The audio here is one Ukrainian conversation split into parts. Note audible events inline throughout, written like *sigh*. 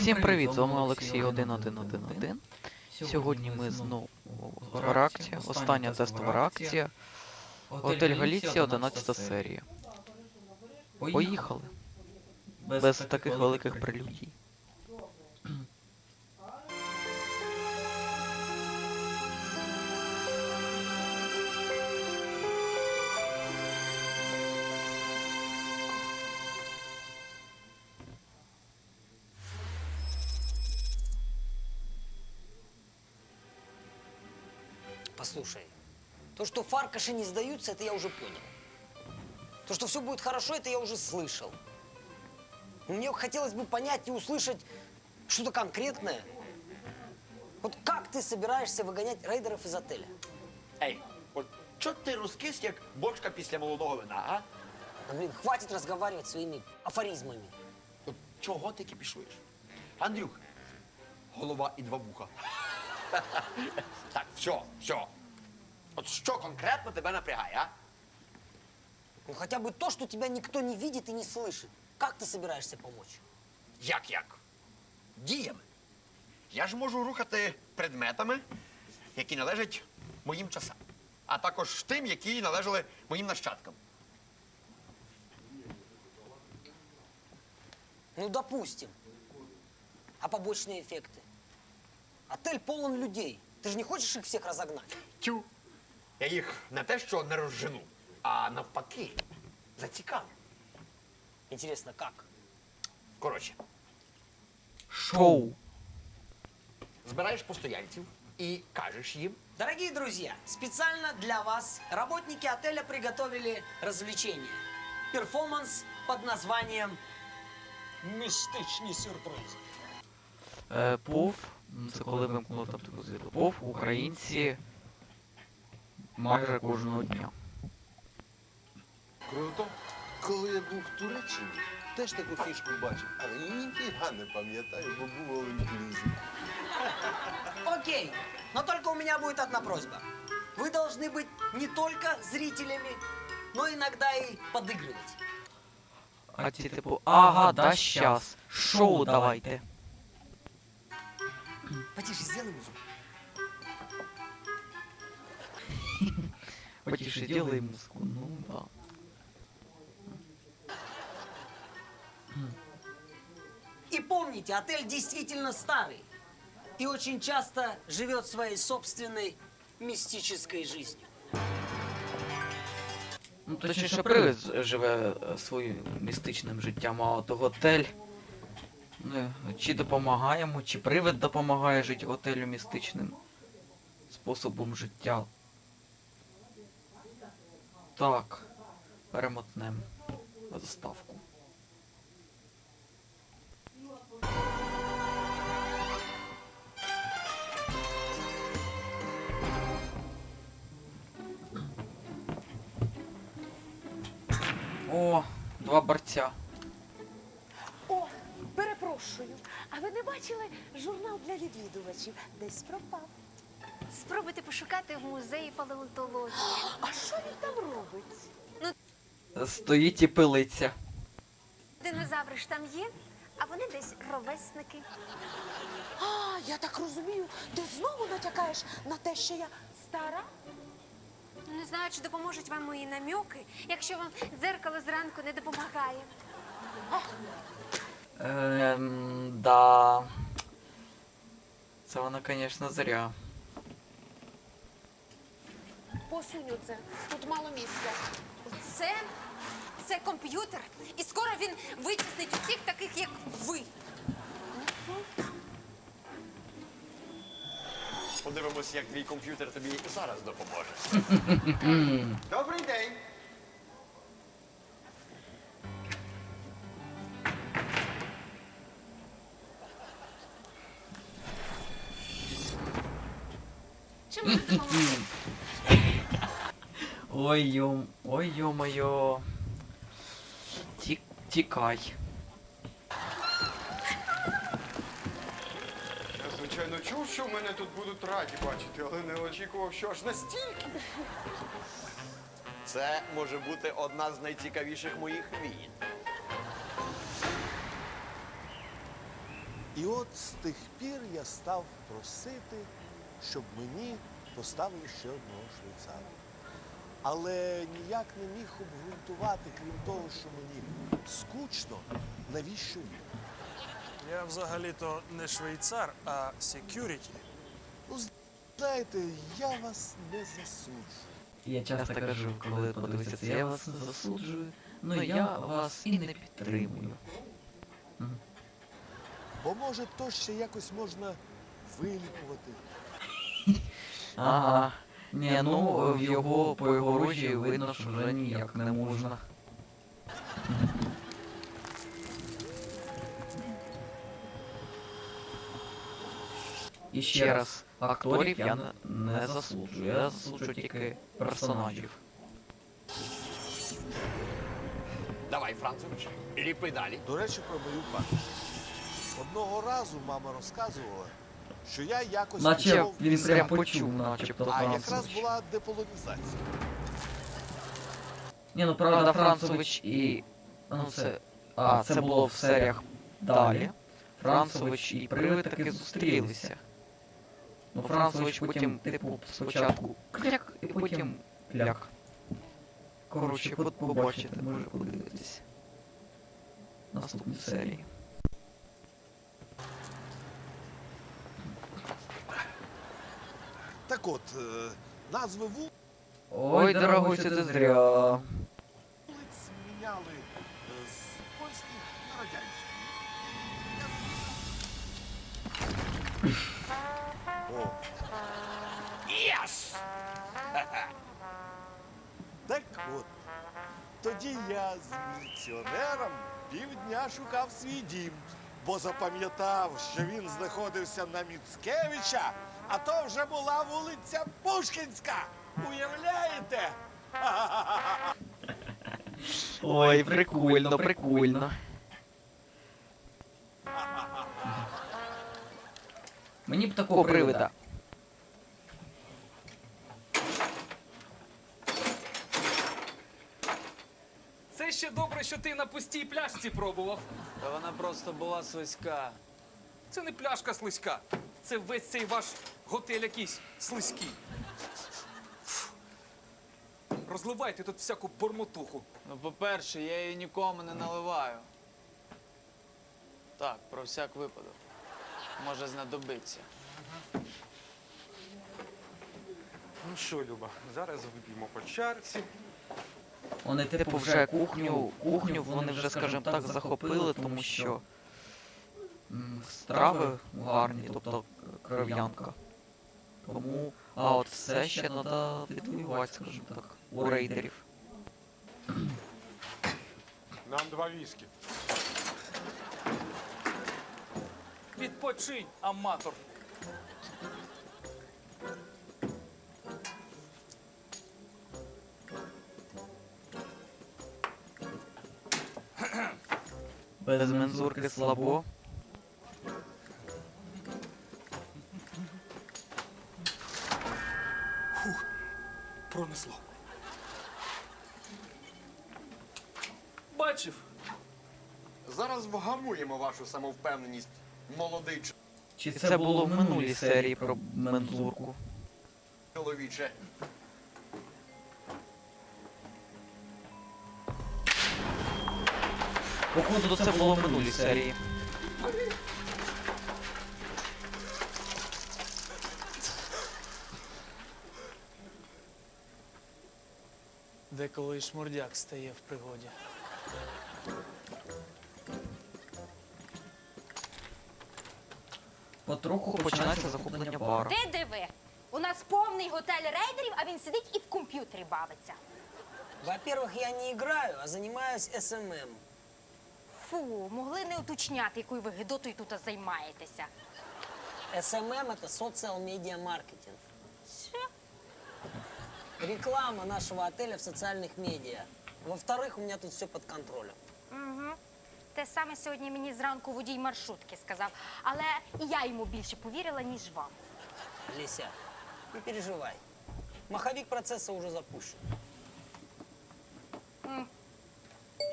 Всім привіт, з вами Олексій 1111. Сьогодні ми знову реакція, остання тестова реакція. Готель Галіція, 11 серія. Поїхали. Без таких великих прелюдій. Послушай, то, что фаркаши не сдаются, это я уже понял. То, что все будет хорошо, это я уже слышал. Мне хотелось бы понять и услышать что-то конкретное. Вот как ты собираешься выгонять рейдеров из отеля? Ей, от чого ти розкис, як бочка після молодого вина, а? Ну, блин, хватит разговаривать своими афоризмами. От чого ти кипішуєш? Андрюх, голова і два вуха. *laughs* так, все, все. От що конкретно тебе напрягає, а? Ну, хотя бы то, что тебя никто не видит и не слышит. Как ты собираешься помочь? Як як? Діями. Я ж можу рухати предметами, які належать моїм часам, а також тим, які належали моїм нащадкам. Ну, допустим. А побочные эффекты? Отель полон людей. Ты же не хочешь их всех разогнать? Тю. Я їх не те, що не розжену, а навпаки, зацікавлю. Интересно, как? Коротше, Шоу. збираєш постояльців і кажеш їм, Дорогие друзья, специально для вас работники отеля приготовили развлечение. Перформанс под названием «Мистичні сюрпризи». Е, ПОВ, м, це коли вимкнули там таку звіту. ПОВ, українці майже кожного дня. Круто. Коли я був в Туреччині, теж таку фішку бачив, але ніфіга не пам'ятаю, бо був all-inclusive. Окей, но только у меня будет одна просьба. Вы должны быть не только зрителями, но иногда и подыгрывать. А ці типу, ага, да, щас. Шоу давайте. Потише, сделай музыку. *laughs* Потише делай музыку. Ну да. И помните, отель действительно старый. И очень часто живет своей собственной мистической жизнью. Ну, точніше, привид живе е, своїм містичним життям, а от готель. Ну, чи допомагаємо, чи привид допомагає жити готелю містичним способом життя. Так, перемотнем заставку. О, два борця. О, перепрошую. А ви не бачили журнал для відвідувачів? Десь пропав. Спробуйте пошукати в музеї палеонтології. А що він там робить? Стоїть і пилиться. Динозаври ж там є, а вони десь ровесники. А, я так розумію, ти знову натякаєш на те, що я стара? Не знаю, чи допоможуть вам мої намьоки, якщо вам дзеркало зранку не допомагає. Ем, да. Це вона, звісно, зря. Посуню це. Тут мало місця. Це, це комп'ютер, і скоро він витіснить усіх таких, як ви. подивимося, як твій комп'ютер тобі зараз допоможе. Добрий день. Ой йом, ой йо-моє. Ті, тікай. Я, звичайно, чув, що мене тут будуть раді бачити, але не очікував, що аж настільки. Це може бути одна з найцікавіших моїх війн. І от з тих пір я став просити, щоб мені поставили ще одного швейцара. Але ніяк не міг обґрунтувати, крім того, що мені скучно, навіщо він. Я взагалі-то не швейцар, а секюріті. Ну, знаєте, я вас не засуджую. Я часто кажу, коли подивися це, я вас не засуджую, але я вас і не підтримую. Бо може то ще якось можна вилікувати. Ага. Ні, ну в його по його рожі видно, що вже ніяк не можна. І ще раз, акторів я не, засуджую, я засуджую тільки персонажів. Давай, Францевич, ліпи далі. До речі, про мою пам'ять. Одного разу мама розказувала, що я якось Наче пішов він прям почув, начебто А якраз Францович. була деполонізація. Ні, ну правда, Францович і. Ну це. А, це було в серіях далі. Францович і Привид таки зустрілися. Ну, Францович потім, типу, спочатку кляк, і потім кляк. Коротше, от побачите, може подивитись. Наступні серії. Так от, е, назви вулиць Ой, дорогой, це зря. міняли е, з польських на радянські. О. Єс! Так от, тоді я з міліціонером півдня шукав свій дім, бо запам'ятав, що він знаходився на Міцкевича, а то вже була вулиця Пушкінська. Уявляєте? *laughs* Ой, прикольно, прикольно. Мені б такого привида. Це ще добре, що ти на пустій пляшці пробував. Та вона просто була слизька. Це не пляшка слизька. Це весь цей ваш готель якийсь слизький. Фу. Розливайте тут всяку бормотуху. Ну, по-перше, я її нікому не наливаю. Так, про всяк випадок. Може знадобиться. Ну що, Люба, зараз вип'ємо по чарці. Вони типу вже кухню, кухню вони вже, скажімо так, захопили, тому що страви гарні, тобто кров'янка. Тому, а от все ще треба відвоювати, скажімо так, у рейдерів. Нам два віскі. Відпочинь, аматор. Без мензурки слабо. Самовпевненість, молодий Чи це було в минулій серії про мензурку? чоловіче. Походу, це було в минулій серії. Деколи і шмурдяк стає в пригоді. Потроху починається захоплення бару. Ти диви. У нас повний готель рейдерів, а він сидить і в комп'ютері бавиться. Во-первых, я не играю, а занимаюсь СММ. Фу, могли не уточняти, якою ви гидотою тут займаєтеся. СММ это социал медиа маркетинг. Що? Реклама нашего отеля в социальных медиа. Во-вторых, у меня тут все под контролем. Те саме сьогодні мені зранку водій маршрутки сказав, але і я йому більше повірила, ніж вам. Леся, не переживай. Маховик процесса уже запущен.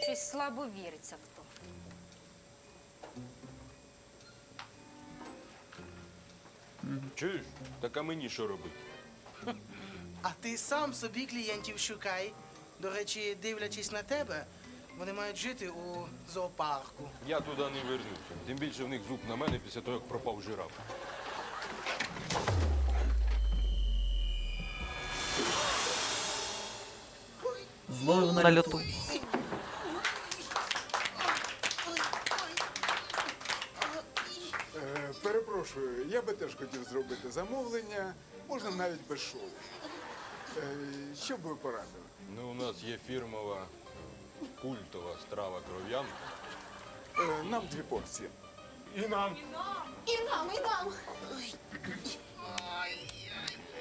Щось слабо віриться в то. Чуєш? Так а мені що робити? А ти сам собі клієнтів шукай. До речі, дивлячись на тебе, вони мають жити у зоопарку. Я туди не вернуся. Тим більше в них зуб на мене після того, як пропав жираф. Зловив на льоту. Е, перепрошую, я би теж хотів зробити замовлення, можна навіть без шоу. Е, що б ви порадили? Ну, у нас є фірмова культова страва кров'янка. Е, нам дві порції. І нам. І нам, і нам.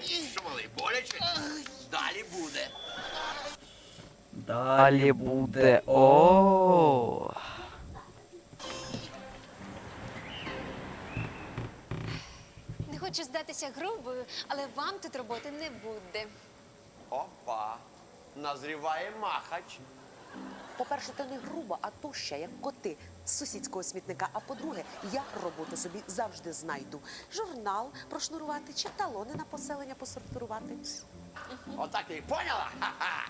Що малий, боляче? Далі буде. Далі буде. О. Не хочу здатися грубою, але вам тут роботи не буде. Опа. Назріває махач. По-перше, ти не груба, а тоща, як коти з сусідського смітника. А по-друге, я роботу собі завжди знайду. Журнал прошнурувати чи талони на поселення посортувати. Отак ти поняла? Ха-ха.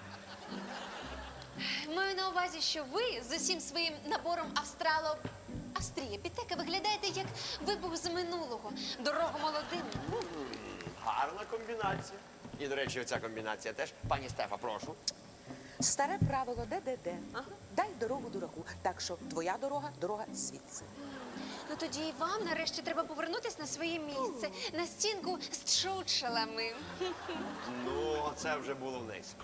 Маю на увазі, що ви з усім своїм набором австрало. Австрієпітека виглядаєте як вибух з минулого. Дорогу молодим. Гарна комбінація. І, до речі, оця комбінація теж. Пані Стефа, прошу. Старе правило ДДД. Дай дорогу дураку. Так що твоя дорога дорога звідси. Ну тоді і вам нарешті треба повернутись на своє місце, на стінку з чучелами. Ну, оце вже було вниз.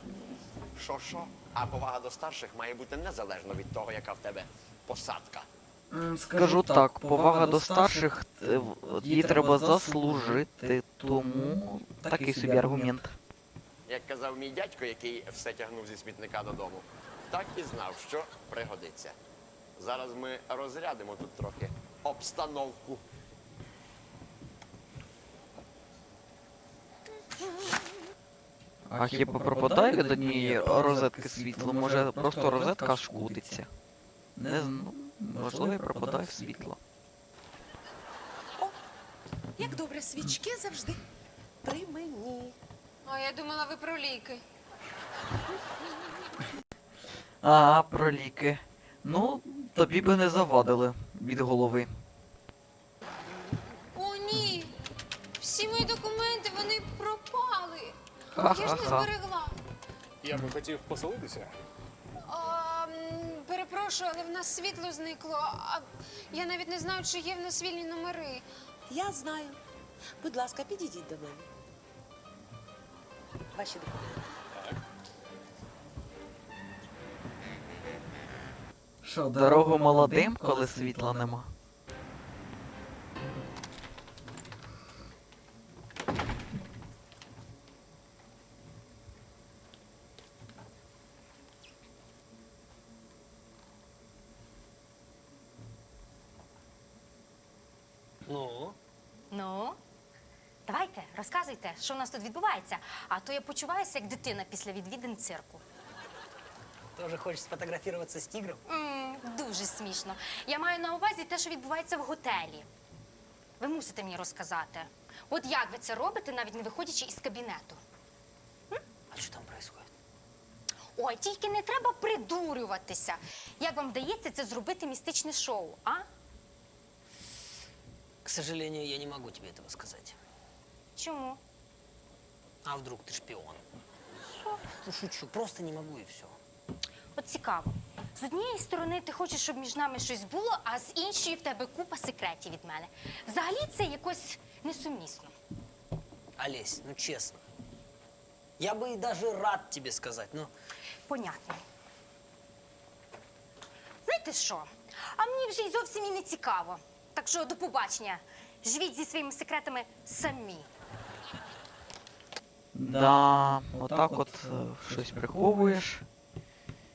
Що що? А повага до старших має бути незалежно від того, яка в тебе посадка. Скажу так, повага до старших, е, її треба заслужити, тому такий собі аргумент. Як казав мій дядько, який все тягнув зі смітника додому, так і знав, що пригодиться. Зараз ми розрядимо тут трохи обстановку. А хіба пропадає від однієї розетки світло? Може просто розетка шкодиться? Не знаю, можливо, і пропадає світло. Як добре, свічки завжди при мені. О, я думала, ви про ліки. А, про ліки. Ну, тобі би не завадили від голови. О, ні! Всі мої документи вони пропали. Я ж не Ха-ха-ха. зберегла. Я би хотів поселитися. А, м, перепрошую, але в нас світло зникло. А я навіть не знаю, чи є в нас вільні номери. Я знаю. Будь ласка, підійдіть до мене. Ваші документи. Що, дорогу молодим, коли світла нема? Розказуйте, що у нас тут відбувається. А то я почуваюся як дитина після відвідин цирку. тоже хочешь сфотографироваться с тигром? м дуже смішно. Я маю на увазі те, що відбувається в готелі. Ви мусите мені розказати. От як ви це робите, навіть не виходячи із кабінету? А что там происходит? Ой, тільки не треба придурюватися. Як вам вдається це зробити містичне шоу, а? К сожалению, я не могу тебе этого сказать. Чому? А вдруг ты шпион? Ну, шучу, просто не могу и все. От цікаво. З однієї сторони ти хочеш, щоб між нами щось було, а з іншої в тебе купа секретів від мене. Взагалі це якось несумісно. Олесь, ну честно. Я бы и даже рад тебе сказать, но Понятно. Знаєте що? А мені вже й зовсім і не цікаво. Так що до побачення. Живіть зі своїми секретами самі. Да, отак от е, щось приховуєш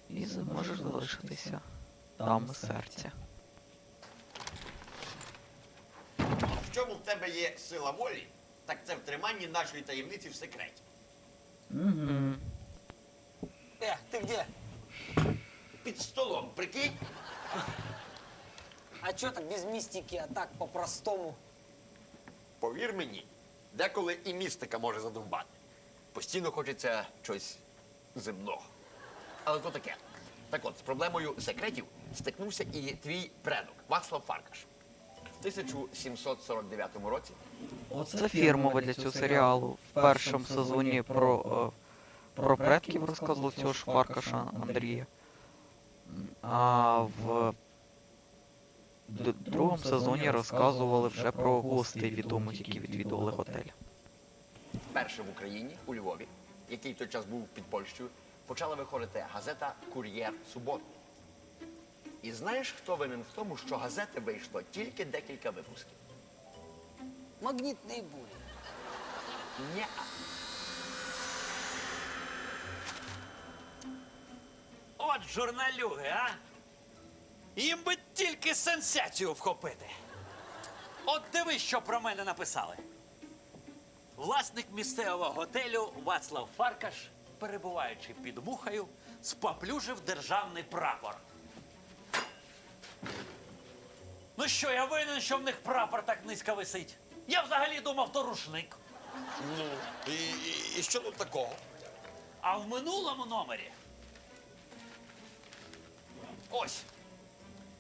і зможеш залишитися там у серця. В чому в тебе є сила волі, так це в триманні нашої таємниці в секреті. Угу. Э, ты где? Під столом, прикинь? А что так без мистики, а так по-простому? Повір мені, Деколи і містика може задовбати. Постійно хочеться щось земного. Але то таке. Так от, з проблемою секретів стикнувся і твій предок Вацлав Фаркаш. В 1749 році Це фірмове для цього серіалу. В першому сезоні про, е, про предків розказував цього ж Фаркаша Андрія. А в другому сезоні розказували вже про гостей відомих, які відвідували готель. Вперше в Україні, у Львові, який в той час був під Польщею, почала виходити газета Кур'єр суботний. І знаєш, хто винен в тому, що газети вийшло тільки декілька випусків? Магнитные бури. Ні. От журналюги, а? Їм би тільки сенсацію вхопити. От дивись, що про мене написали. Власник місцевого готелю Вацлав Фаркаш, перебуваючи під мухою, споплюжив державний прапор. Ну що, я винен, що в них прапор так низько висить? Я взагалі думав, то рушник. Ну, і, і, і що тут такого? А в минулому номері. Ось.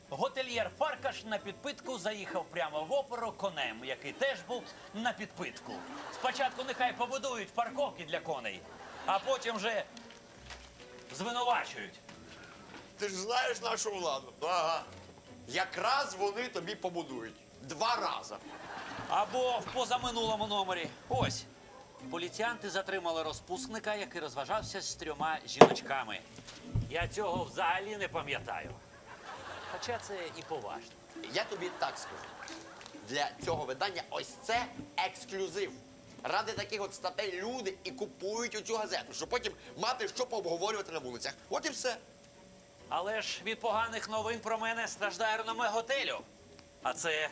Готельєр Фаркаш на підпитку заїхав прямо в оперу конем, який теж був на підпитку. Спочатку нехай побудують парковки для коней, а потім вже звинувачують. Ти ж знаєш нашу владу. Ага. Якраз вони тобі побудують. Два рази. Або в позаминулому номері. Ось. Поліціянти затримали розпускника, який розважався з трьома жіночками. Я цього взагалі не пам'ятаю. Хоча це і поважно. Я тобі так скажу. Для цього видання ось це ексклюзив. Ради таких от статей люди і купують оцю газету, щоб потім мати що пообговорювати на вулицях. От і все. Але ж від поганих новин про мене страждає реноме готелю. А це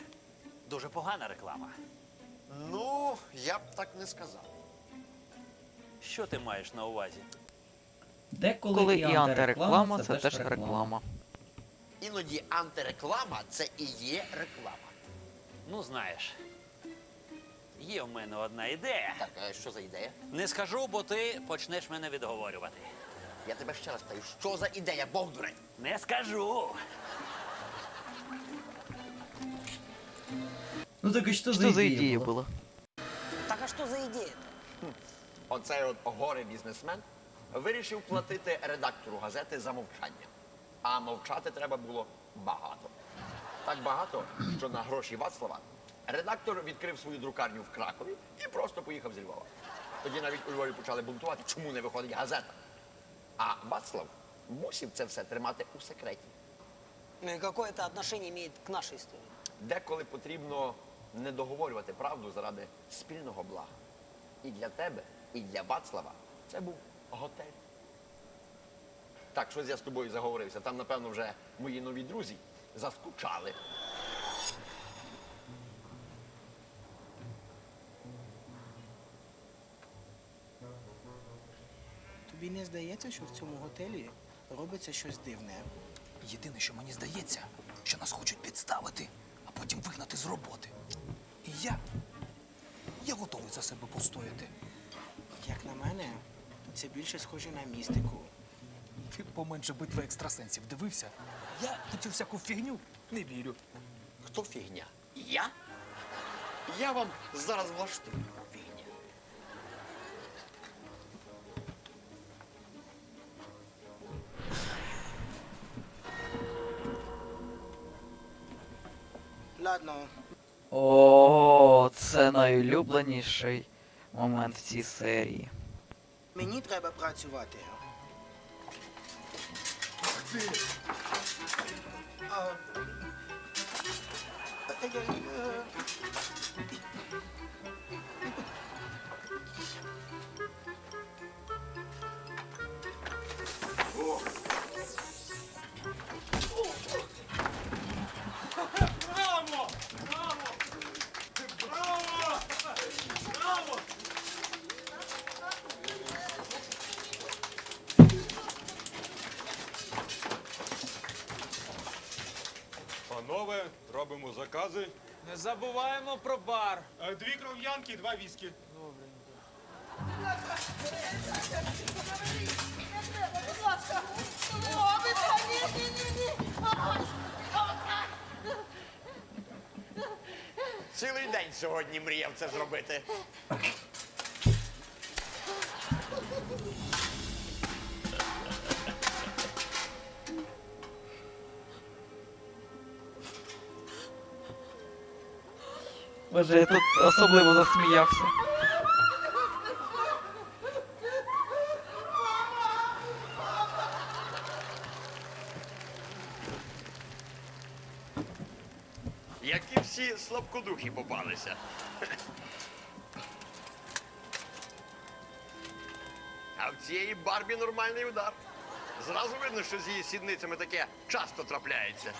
дуже погана реклама. Ну, я б так не сказав. Що ти маєш на увазі? Коли і антиреклама, це теж реклама. Іноді антиреклама це і є реклама. Ну, знаєш, є в мене одна ідея. Так, а що за ідея? Не скажу, бо ти почнеш мене відговорювати. Я тебе ще раз питаю, що за ідея, Бовдурень? Не скажу. Ну так і що, за ідея була? Так а что за идея-то? Оцей от горе бізнесмен вирішив платити редактору газети за мовчання. А мовчати треба було багато. Так багато, що на гроші Вацлава редактор відкрив свою друкарню в Кракові і просто поїхав зі Львова. Тоді навіть у Львові почали бунтувати, чому не виходить газета. А Вацлав мусив це все тримати у секреті. Ну и какое это отношение имеет к нашей истории? Деколи потрібно не договорювати правду заради спільного блага. І для тебе, і для Вацлава це був готель. Так, щось я з тобою заговорився. Там, напевно, вже мої нові друзі заскучали. Тобі не здається, що в цьому готелі робиться щось дивне? Єдине, що мені здається, що нас хочуть підставити, а потім вигнати з роботи. І я. Я готовий за себе постояти. Як на мене, це більше схоже на містику. Ти поменше битви екстрасенсів дивився. Я на цю всяку фігню не вірю. Хто фігня? Я? Я вам зараз влаштую фігня. Ладно, О, це найулюбленіший момент в цій серії. мені треба працювати. Merci. Euh... Euh... Закази. Не забуваємо про бар. Дві кров'янки і два віскі. Цілий день сьогодні мріяв це зробити. Боже, я тут особливо засміявся. Які всі слабкодухі попалися. А в цієї Барбі нормальний удар. Зразу видно, що з її сідницями таке часто трапляється.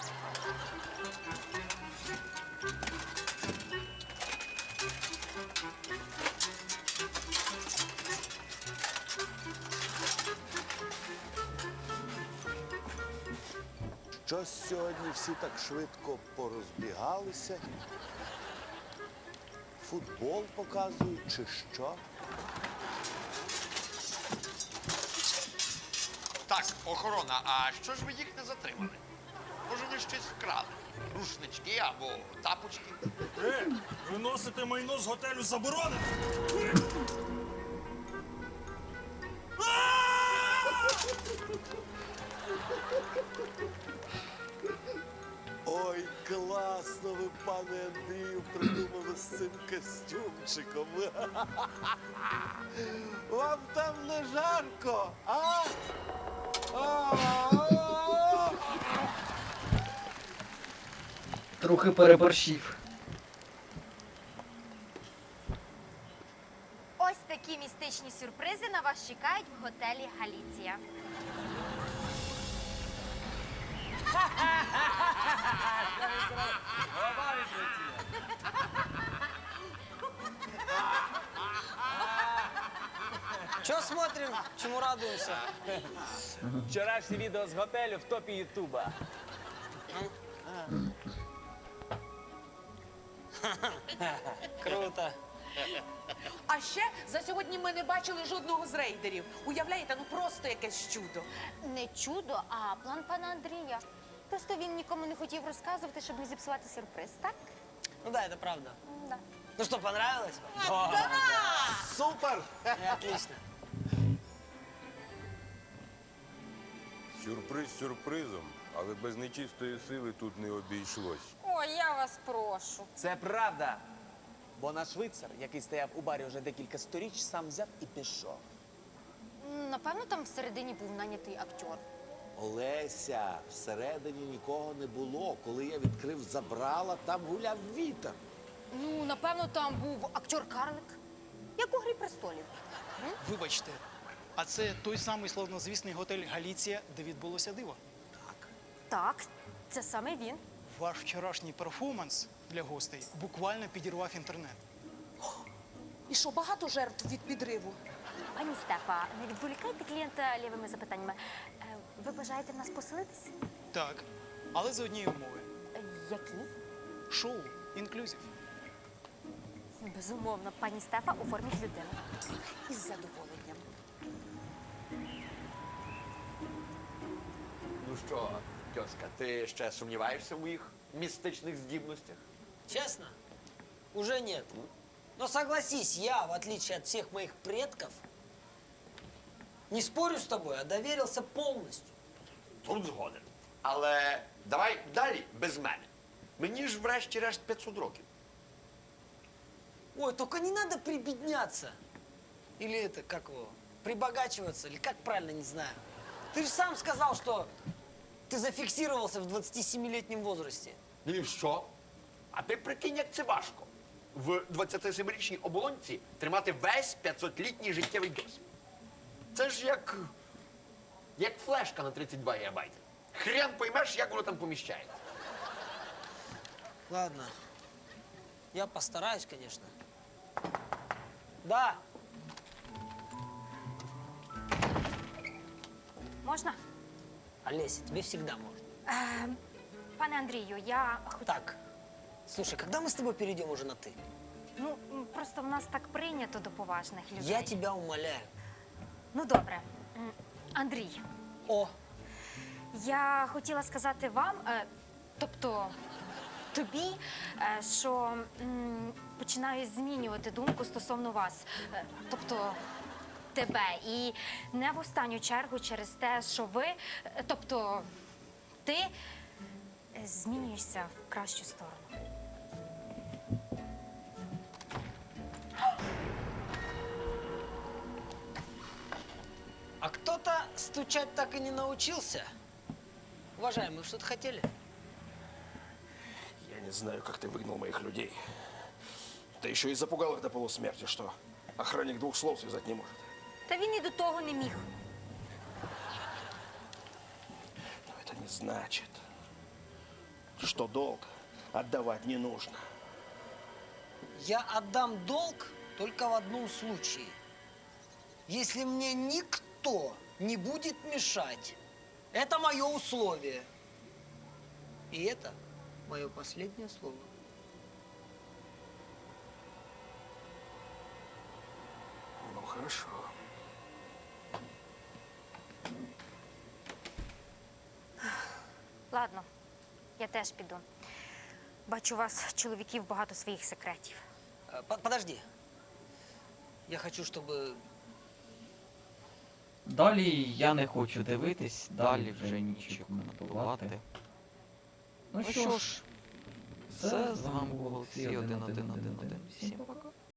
Щось сьогодні всі так швидко порозбігалися. Футбол показують чи що? Так, охорона, а що ж ви їх не затримали? Може, вони щось вкрали? Рушнички або тапочки? Е, виносити майно з готелю заборонено. Ой, класно ви, пане Андрію, придумали з цим костюмчиком. *laughs* Вам там не жарко, а? А-а-а! Трохи переборщив. Ось такі містичні сюрпризи на вас чекають в готелі Галіція. Че смотрим, чему радуемся? Вчорашнє відео з готелю в топі Ютуба. Круто. А ще за сьогодні ми не бачили жодного з рейдерів. Уявляєте, ну просто якесь чудо. Не чудо, а план пана Андрія. Просто він нікому не хотів розказувати, щоб не зіпсувати сюрприз, так? Ну да, это правда. Да. Ну что, понравилось? Супер! Отлично. Сюрприз сюрпризом, але без нечистої сили тут не обійшлось. Ой, я вас прошу. Це правда. Бо наш швейцар, який стояв у барі вже декілька сторіч, сам взяв і пішов. Напевно, там всередині був нанятий актер. Олеся, всередині нікого не було. Коли я відкрив забрала, там гуляв вітер. Ну, напевно, там був актер Карлик, як у грі престолів. Вибачте, а це той самий славнозвісний готель Галіція, де відбулося диво. Так, це саме він. Ваш вчорашній перформанс для гостей буквально підірвав інтернет. І що, багато жертв від підриву? Пані Стефа, не відволікайте клієнта лівими запитаннями. Е, Ви бажаєте в нас поселитись? Так, але за однієї умови. Е, Які? Шоу інклюзив. Безумовно, пані Стефа оформить людину. Із задоволенням. Ну що, тьоска, ти ще сумніваєшся в моїх містичних здібностях? Честно? Уже нет. Но согласись, я, в отличие от всех моих предков, не спорю с тобой, а доверился полностью. Тут згоден. Але давай далі без мене. Мені ж врешті-решт 500 років. Ой, только не надо прибедняться. Или это, как его, прибогачиваться, или как правильно, не знаю. Ты же сам сказал, что ты зафиксировался в 27-летнем возрасте. Ну і що? А ти прикинь, як це важко. В 27-річній оболонці тримати весь 500-літній життєвий досвід. Це ж як. як флешка на 32 гігабайти. Хрен поймеш, як воно там поміщається. Ладно, я постараюсь, конечно. Да, Можна? Олеся, тебе всегда можно. Е, пане Андрію, я хоч... Так, Слушай, когда мы с тобой перейдем уже на «ты»? Ну, м, просто в нас так прийнято до поважних людей. Я тебя умоляю. Ну, добре. М, Андрій. О. Я хотіла сказати вам, е, тобто тобі, е, що м, починаю змінювати думку стосовно вас. Е, тобто тебе. І не в останню чергу через те, що ви, е, тобто ти е, змінюєшся в кращу сторону. А кто-то стучать так и не научился. Уважаемые, вы что-то хотели? Я не знаю, как ты выгнал моих людей. Ты еще и запугал их до полусмерти, что охранник двух слов связать не может. Та він і до того не міг. Но это не значит, что долг отдавать не нужно. Я отдам долг только в одном случае. Если мне никто не будет мешать. Это мое условие. И это мое последнее слово. Ну, хорошо. Ладно, я теж піду. Бачу, у вас, чоловіків, багато своїх секретів. Э, Подожди. Я хочу, чтобы Далі я не хочу дивитись, далі вже нічого коментувати. Ну що ж, все, з вами був Олексій 1111. Всім пока.